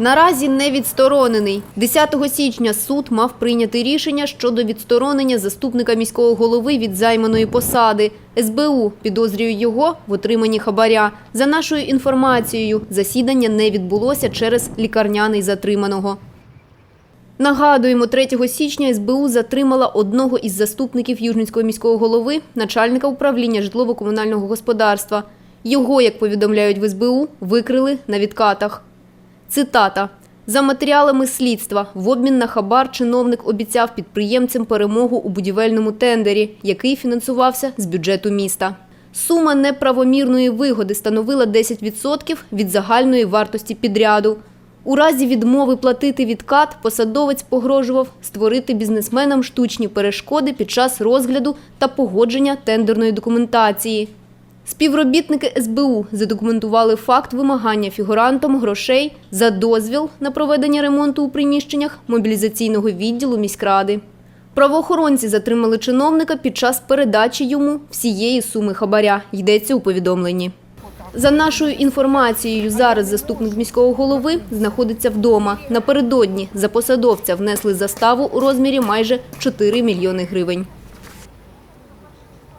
Наразі не відсторонений. 10 січня суд мав прийняти рішення щодо відсторонення заступника міського голови від займаної посади. СБУ підозрює його в отриманні хабаря. За нашою інформацією, засідання не відбулося через лікарняний затриманого. Нагадуємо, 3 січня СБУ затримала одного із заступників Южницького міського голови, начальника управління житлово-комунального господарства. Його, як повідомляють в СБУ, викрили на відкатах. Цитата. За матеріалами слідства в обмін на хабар чиновник обіцяв підприємцям перемогу у будівельному тендері, який фінансувався з бюджету міста. Сума неправомірної вигоди становила 10% від загальної вартості підряду. У разі відмови платити відкат посадовець погрожував створити бізнесменам штучні перешкоди під час розгляду та погодження тендерної документації. Співробітники СБУ задокументували факт вимагання фігурантом грошей за дозвіл на проведення ремонту у приміщеннях мобілізаційного відділу міськради. Правоохоронці затримали чиновника під час передачі йому всієї суми хабаря, йдеться у повідомленні. За нашою інформацією, зараз заступник міського голови знаходиться вдома. Напередодні за посадовця внесли заставу у розмірі майже 4 мільйони гривень.